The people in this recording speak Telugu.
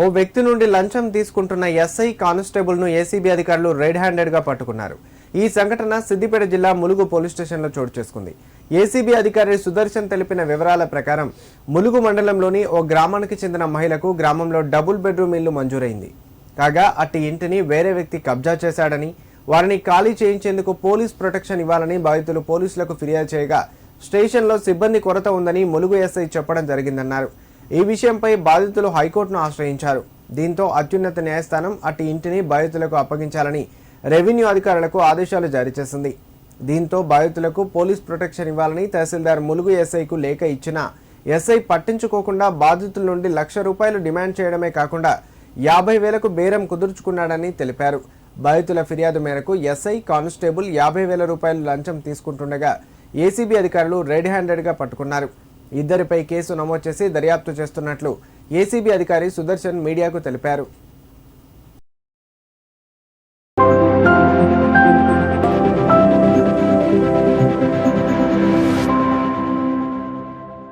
ఓ వ్యక్తి నుండి లంచం తీసుకుంటున్న ఎస్ఐ కానిస్టేబుల్ను ఏసీబీ అధికారులు రెడ్ హ్యాండెడ్గా పట్టుకున్నారు. ఈ సంఘటన సిద్దిపేట జిల్లా ములుగు పోలీస్ స్టేషన్లో చోటు చేసుకుంది. ఏసీబీ అధికారి సుదర్శన్ తెలిపిన వివరాల ప్రకారం ములుగు మండలంలోని ఓ గ్రామానికి చెందిన మహిళకు గ్రామంలో డబుల్ బెడ్రూమ్ ఇల్లు మంజూరైంది. కాగా అట్టి ఇంటిని వేరే వ్యక్తి కబ్జా చేశాడని వారిని ఖాళీ చేయించేందుకు పోలీస్ ప్రొటెక్షన్ ఇవ్వాలని బాధితులు పోలీసులకు ఫిర్యాదు చేయగా స్టేషన్లో సిబ్బంది కొరత ఉందని ములుగు ఎస్ఐ చెప్పడం జరిగిందన్నారు. ఈ విషయంపై బాధితులు హైకోర్టును ఆశ్రయించారు. దీంతో అత్యున్నత న్యాయస్థానం అట్టి ఇంటిని బాధితులకు అప్పగించాలని రెవెన్యూ అధికారులకు ఆదేశాలు జారీ చేసింది. దీంతో బాధితులకు పోలీస్ ప్రొటెక్షన్ ఇవ్వాలని తహసీల్దార్ ములుగు ఎస్ఐకు లేఖ ఇచ్చినా ఎస్ఐ పట్టించుకోకుండా బాధితుల నుండి లక్ష రూపాయలు డిమాండ్ చేయడమే కాకుండా యాభై వేలకు బేరం కుదుర్చుకున్నాడని తెలిపారు. బాధితుల ఫిర్యాదు మేరకు ఎస్ఐ కానిస్టేబుల్ యాభై వేల రూపాయలు లంచం తీసుకుంటుండగా ఏసీబీ అధికారులు రెడ్ హ్యాండెడ్గా పట్టుకున్నారు. ఇద్దరిపై కేసు నమోదు చేసి దర్యాప్తు చేస్తున్నట్లు ఏసీబీ అధికారి సుదర్శన్ మీడియాకు తెలిపారు.